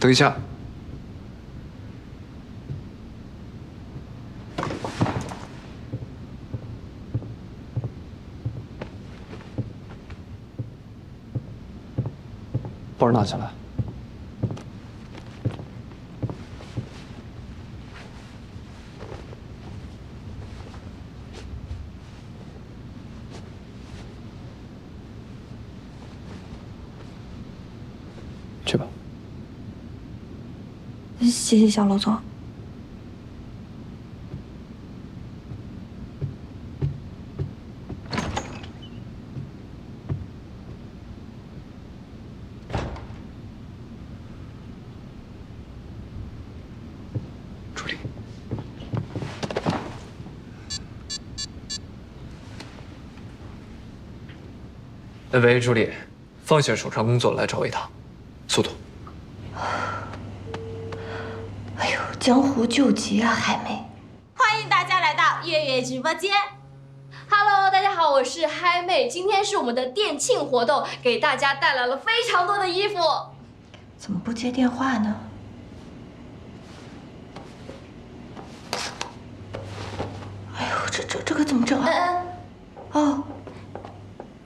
等一下，包拿起来。去吧。谢谢小罗总。助理，喂，助理，放下手上工作来找我一趟，速度。哎呦，江湖救急啊，海妹！欢迎大家来到月月直播间。Hello，大家好，我是嗨妹，今天是我们的店庆活动，给大家带来了非常多的衣服。怎么不接电话呢？哎呦，这这这可怎么整啊？嗯，哦，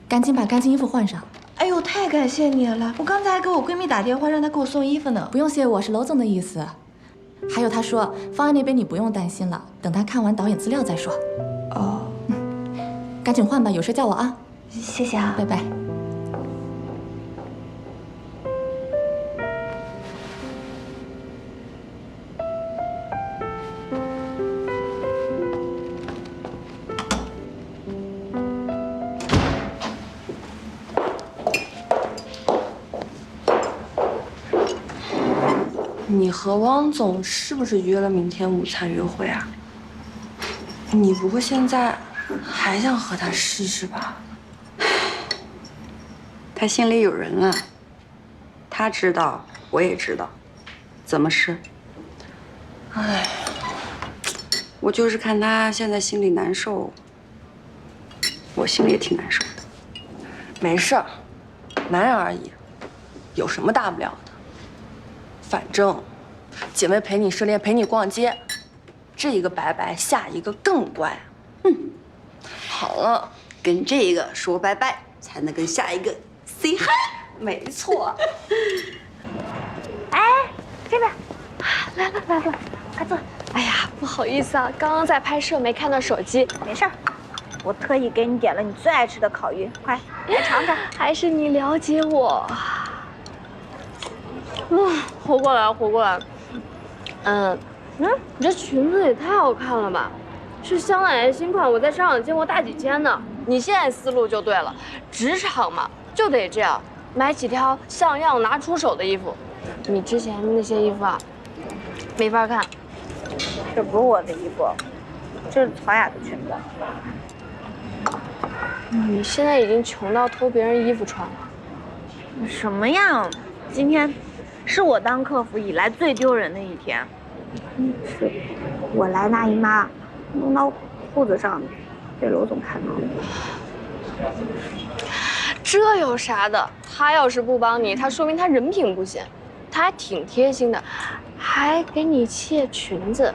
赶紧把干净衣服换上。哎呦，太感谢你了！我刚才还给我闺蜜打电话，让她给我送衣服呢。不用谢我，是娄总的意思。还有他说，方案那边你不用担心了，等他看完导演资料再说。哦，赶紧换吧，有事叫我啊，谢谢啊拜。拜。和汪总是不是约了明天午餐约会啊？你不会现在还想和他试试吧？他心里有人啊，他知道，我也知道，怎么试？哎，我就是看他现在心里难受，我心里也挺难受的。没事儿，男人而已，有什么大不了的？反正姐妹陪你失恋，陪你逛街，这一个拜拜，下一个更乖。嗯好了，跟这个说拜拜，才能跟下一个 say hi。没错。哎这边，来了来了，快坐。哎呀，不好意思啊，刚刚在拍摄，没看到手机。没事儿，我特意给你点了你最爱吃的烤鱼，快来尝尝。还是你了解我。嗯，活过来，活过来了。嗯嗯，你这裙子也太好看了吧？是香奈儿新款，我在商场见过大几千呢。你现在思路就对了，职场嘛就得这样，买几条像样拿出手的衣服。你之前那些衣服啊，没法看。这不是我的衣服，这是曹雅的裙子。你现在已经穷到偷别人衣服穿了。什么呀？今天是我当客服以来最丢人的一天。是我来大姨妈，弄到裤子上，被罗总看到了。这有啥的？他要是不帮你，他说明他人品不行。他还挺贴心的，还给你切裙子，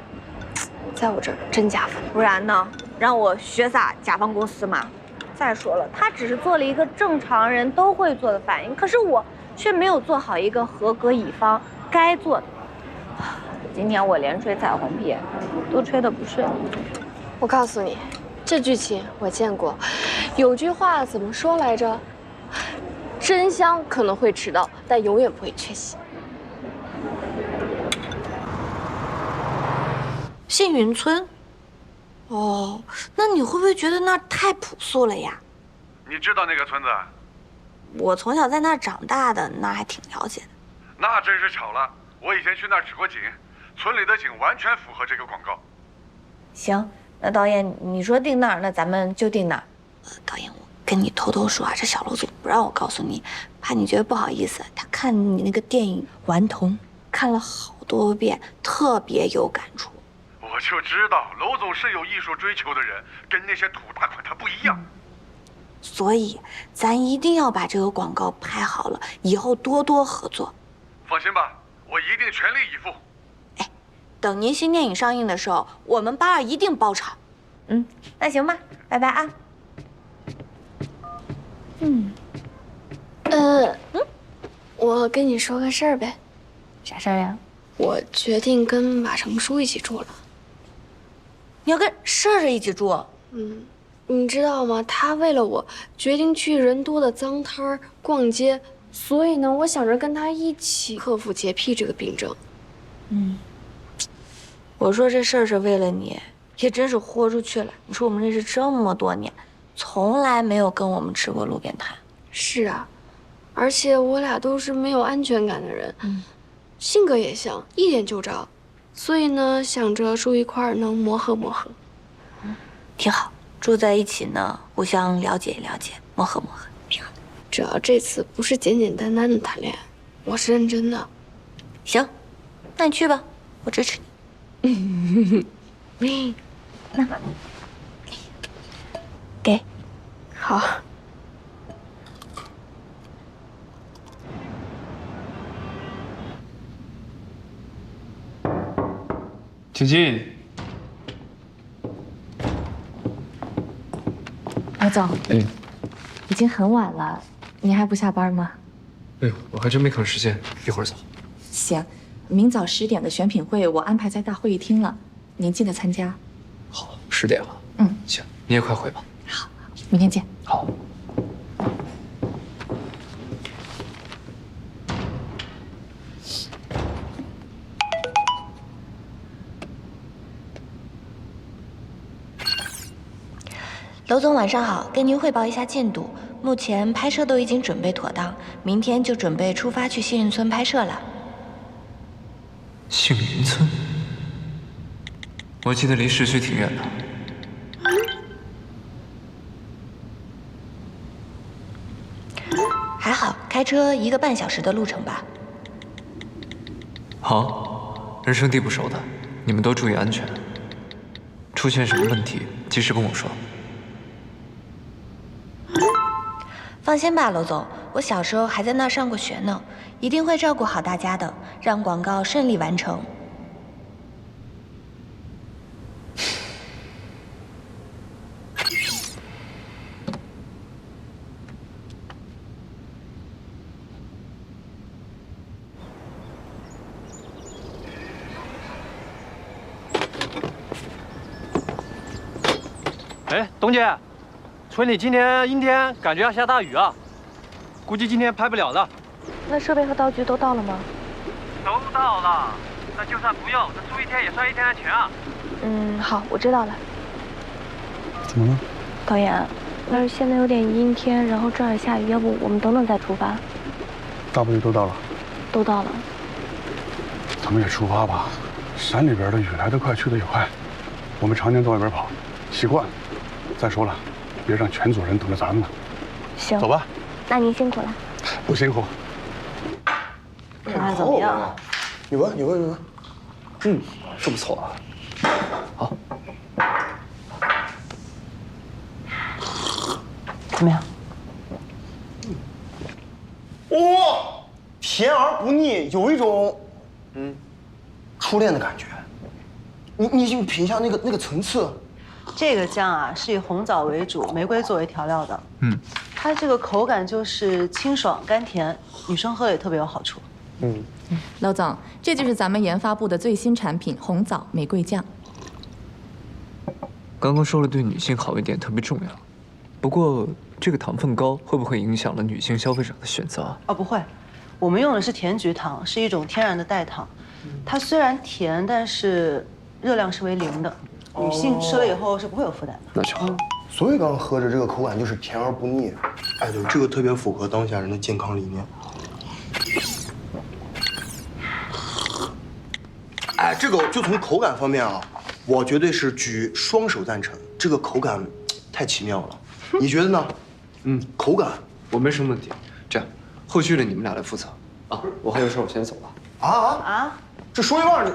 在我这儿真加分。不然呢？让我学撒甲方公司吗？再说了，他只是做了一个正常人都会做的反应，可是我却没有做好一个合格乙方该做的。今天我连吹彩虹屁，都吹得不顺。我告诉你，这剧情我见过。有句话怎么说来着？真香可能会迟到，但永远不会缺席。杏云村。哦，那你会不会觉得那儿太朴素了呀？你知道那个村子？我从小在那儿长大的，那还挺了解的。那真是巧了，我以前去那儿取过景，村里的景完全符合这个广告。行，那导演你说定那儿，那咱们就定那儿。呃，导演，我跟你偷偷说啊，这小楼总不让我告诉你，怕你觉得不好意思。他看你那个电影《顽童》，看了好多遍，特别有感触。我就知道楼总是有艺术追求的人，跟那些土大款他不一样。所以咱一定要把这个广告拍好了，以后多多合作。放心吧，我一定全力以赴。哎等您新电影上映的时候，我们八二一定包场。嗯，那行吧，拜拜啊。嗯呃，嗯，我跟你说个事儿呗，啥事儿呀？我决定跟马成书一起住了。你要跟顺儿一起住？嗯，你知道吗？他为了我决定去人多的脏摊儿逛街，所以呢，我想着跟他一起克服洁癖这个病症。嗯我说这事儿是为了你，也真是豁出去了。你说我们认识这么多年，从来没有跟我们吃过路边摊。是啊，而且我俩都是没有安全感的人，性格也像，一点就着。所以呢，想着住一块儿能磨合磨合。挺好，住在一起呢，互相了解了解，磨合磨合，挺好的。只要这次不是简简单单的谈恋爱，我是认真的。行，那你去吧，我支持你。那给，好，请进。总，哎，已经很晚了，您还不下班吗？哎呦，我还真没看时间，一会儿走。行，明早十点的选品会我安排在大会议厅了，您记得参加。好，十点了。嗯，行，你也快回吧。好明天见。娄总晚上好，跟您汇报一下进度。目前拍摄都已经准备妥当，明天就准备出发去幸运村拍摄了。杏林村，我记得离市区挺远的。还好，开车一个半小时的路程吧。好，人生地不熟的，你们都注意安全。出现什么问题，及时跟我说。放心吧，娄总，我小时候还在那儿上过学呢，一定会照顾好大家的，让广告顺利完成。哎，董姐，村里今天阴天，感觉要下大雨啊，估计今天拍不了了。那设备和道具都到了吗？都到了，那就算不用，这住一天也算一天的钱啊。嗯，好，我知道了。怎么了？导演，那儿现在有点阴天，然后这儿也下雨，要不我们等等再出发？大部队都到了，都到了。咱们也出发吧。山里边的雨来得快，去得也快。我们常年在外边跑，习惯了。再说了，别让全组人等着咱们呢。行，走吧。那您辛苦了。不辛苦。看怎么样？你闻，你闻，你闻。嗯，是不错啊。好，怎么样？哇、甜而不腻，有一种嗯初恋的感觉。你你就品一下那个那个层次，这个酱啊是以红枣为主，玫瑰作为调料的。嗯，它这个口感就是清爽甘甜，女生喝也特别有好处。嗯，老总，这就是咱们研发部的最新产品红枣玫瑰酱。刚刚说了对女性好一点特别重要，不过这个糖分高会不会影响了女性消费者的选择啊？哦，不会，我们用的是甜菊糖，是一种天然的代糖。它虽然甜，但是热量是为零的，女性吃了以后是不会有负担的。那就好。所以刚刚喝着这个口感就是甜而不腻。哎，对，这个特别符合当下人的健康理念。哎，这个就从口感方面啊，我绝对是举双手赞成。这个口感太奇妙了，你觉得呢？嗯，口感我没什么问题。这样，后续的你们俩来负责啊。我还有事，我先走了。啊啊啊！这说一半你。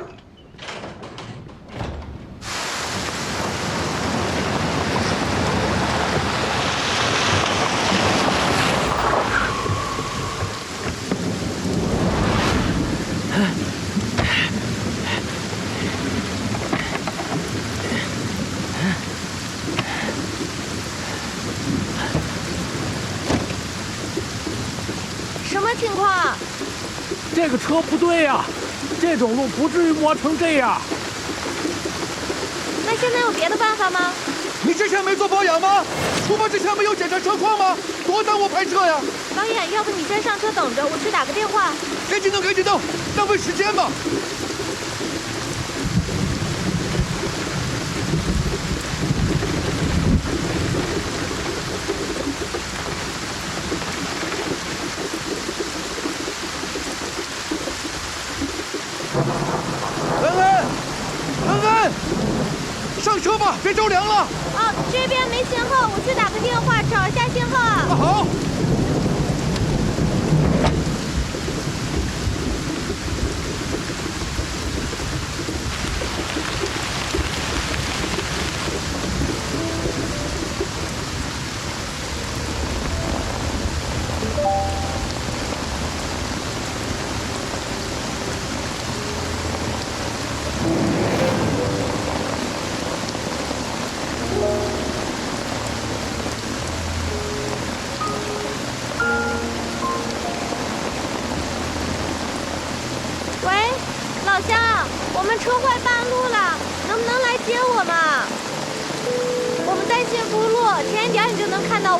什么情况？这个车不对呀、这种路不至于磨成这样。那现在有别的办法吗？你之前没做保养吗？出发之前没有检查车况吗？多耽误拍摄呀！导演，要不你先上车等着，我去打个电话。赶紧弄，赶紧弄，浪费时间嘛！恩恩，恩恩，上车吧，别着凉了。啊，这边没信号，我去打个电话找一下信号啊。好。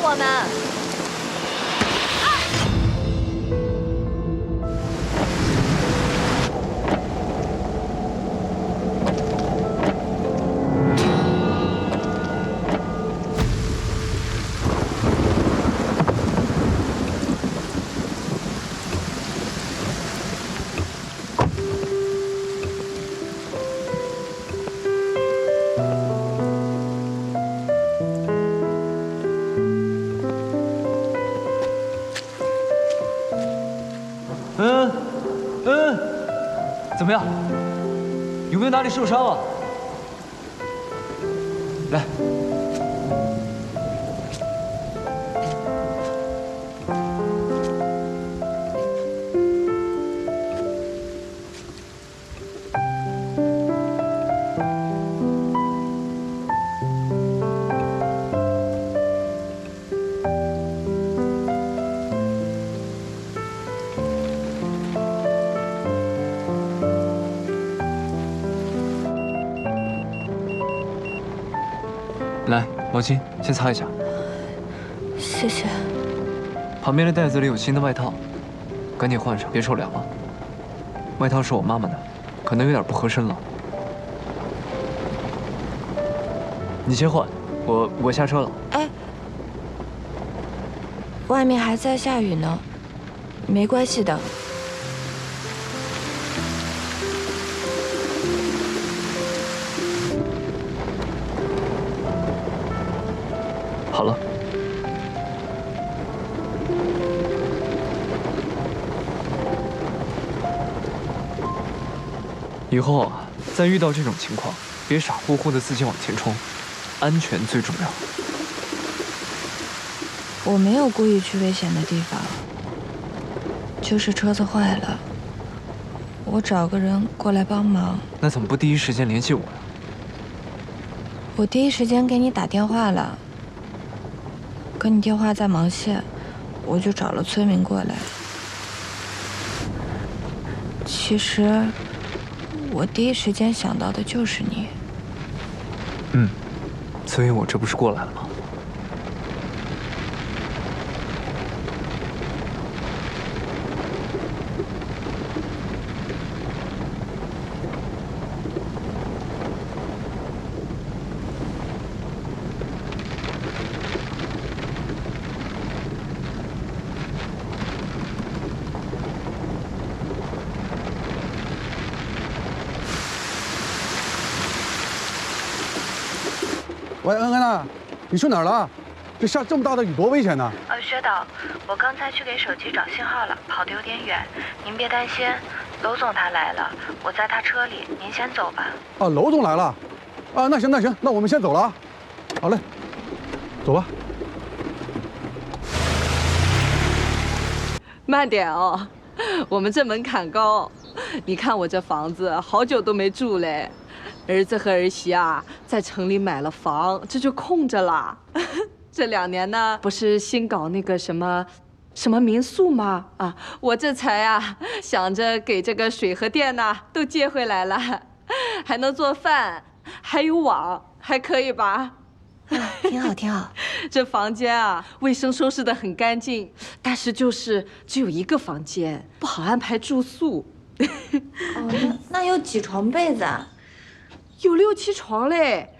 我们。你哪里受伤啊？毛巾先擦一下。谢谢。旁边的袋子里有新的外套，赶紧换上，别受凉了。外套是我妈妈的，可能有点不合身了。你先换，我我下车了。哎，外面还在下雨呢，没关系的。好了。以后啊，再遇到这种情况，别傻乎乎的自己往前冲，安全最重要。我没有故意去危险的地方，就是车子坏了，我找个人过来帮忙。那怎么不第一时间联系我呀？我第一时间给你打电话了，可你电话在忙线，我就找了崔明过来。其实，我第一时间想到的就是你。嗯，所以我这不是过来了吗？喂，恩恩啊，你去哪儿了？这下这么大的雨多危险呢！呃，薛导，我刚才去给手机找信号了，跑得有点远。您别担心，娄总他来了，我在他车里，您先走吧。啊，娄总来了，啊，那行那行，那我们先走了啊。好嘞，走吧。慢点哦，我们这门槛高，你看我这房子好久都没住嘞。儿子和儿媳啊，在城里买了房，这就空着了。这两年呢，不是新搞那个什么，什么民宿吗？啊，我这才啊想着给这个水和电呐都接回来了，还能做饭，还有网，还可以吧？啊挺好，挺好。这房间啊，卫生收拾得很干净，但是就是只有一个房间，不好安排住宿。哦，那那有几床被子啊？有六七床嘞，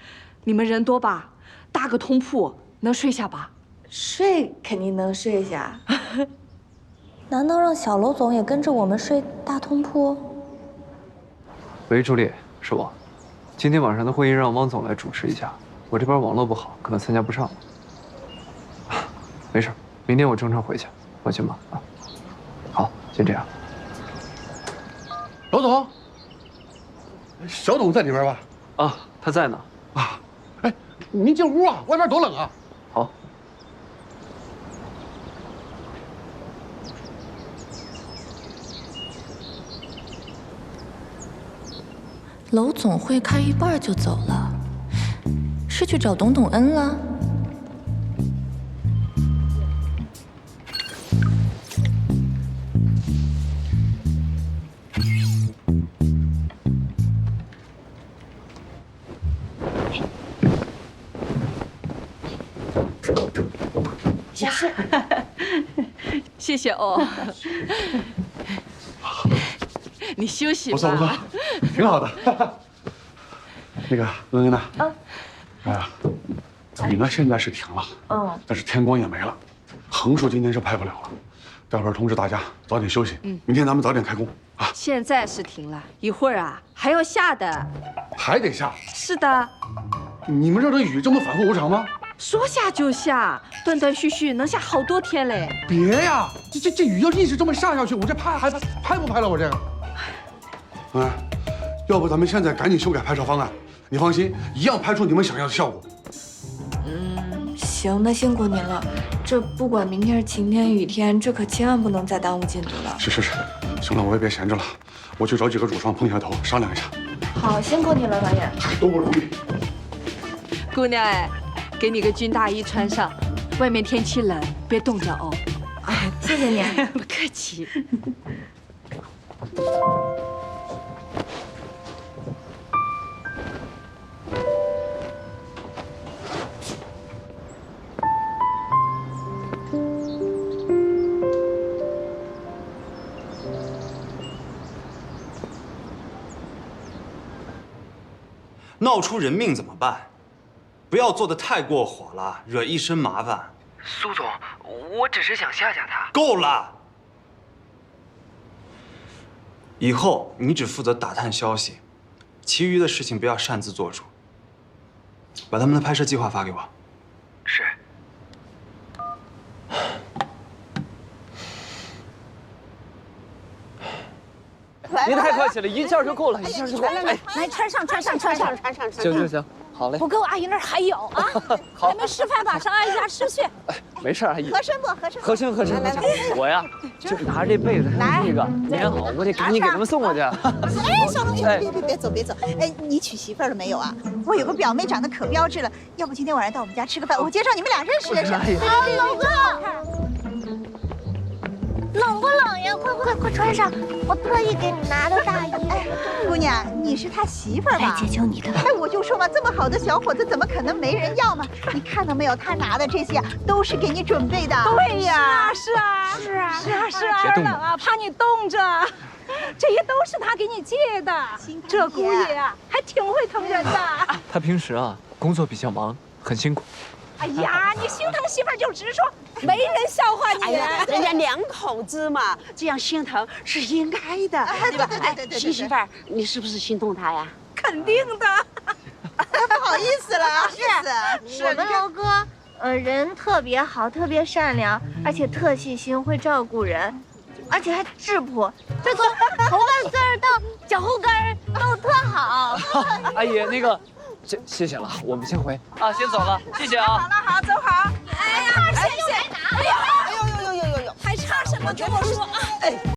你们人多吧？搭个通铺能睡下吧？睡肯定能睡下。难道让小楼总也跟着我们睡大通铺？喂，朱莉，是我。今天晚上的会议让汪总来主持一下，我这边网络不好，可能参加不上。没事，明天我正常回去，放心吧。啊，好，先这样。楼总，小董在里边吧？啊，他在呢。啊，哎，您进屋啊，外边多冷啊！好。楼总会开一半就走了，是去找董董恩了？谢谢哦。你休息吧。不错不错，挺好的。那个恩恩呐，哎呀，雨呢现在是停了，嗯，但是天光也没了，横竖今天是拍不了了。待会儿通知大家早点休息，嗯明天咱们早点开工啊。现在是停了，一会儿啊还要下的。还得下？是的，你们这儿的雨这么反复无常吗？说下就下，断断续续能下好多天嘞。别呀，这这这雨要一直这么下下去，我这拍还拍拍不拍了？我这个。哎，要不咱们现在赶紧修改拍摄方案，你放心，一样拍出你们想要的效果。嗯，行，那辛苦您了。这不管明天是晴天雨天，这可千万不能再耽误进度了。是是是，行了，我也别闲着了，我去找几个主创碰一下头，商量一下。好，辛苦你了，导演。都不容易。姑娘哎，给你个军大衣穿上，外面天气冷，别冻着哦。哎，谢谢你。不客气。闹出人命怎么办？不要做的太过火了，惹一身麻烦。苏总，我只是想吓吓他。够了！以后你只负责打探消息，其余的事情不要擅自做主。把他们的拍摄计划发给我。是。您太客气了，一件就够了，一件就够了。哎，来穿上，穿上，穿上，穿上。行行行，好嘞。我跟我阿姨那儿还有啊，还没吃饭吧？上阿姨家吃去。没事，阿姨。合身不合身？合身合身。来来我呀，就拿着这被子，那个棉袄，我得赶紧给他们送过去。哎，小龙女，别别别走别走！哎，你娶媳妇了没有啊？我有个表妹长得可标致了，要不今天晚上到我们家吃个饭，我介绍你们俩认识认识。啊，老公。冷不冷呀？快快快穿上！我特意给你拿的大衣。哎，姑娘，你是他媳妇儿吧？来解救你的。哎，我就说嘛，这么好的小伙子，怎么可能没人要嘛？你看到没有？他拿的这些啊，都是给你准备的。对呀，是啊，是啊，是啊，是啊。别动冷啊，怕你冻着。这些都是他给你借的。这姑爷啊，还挺会疼人的。他平时啊，工作比较忙，很辛苦。哎呀，你心疼媳妇儿就直说，没人笑话你。哎呀，人家两口子嘛，这样心疼是应该的，对吧？对对对。新媳妇儿，你是不是心痛她呀？肯定的。不好意思了，是是。我们楼哥，呃，人特别好，特别善良，而且特细心，会照顾人，而且还质朴，这从头发丝儿到脚后跟儿都特好。阿姨，那个。谢谢谢了，我们先回啊，先走了，谢谢啊。好了好，走好。哎呀，谢谢。哎呦，哎呦呦呦呦呦呦，还差什么跟我说啊？哎。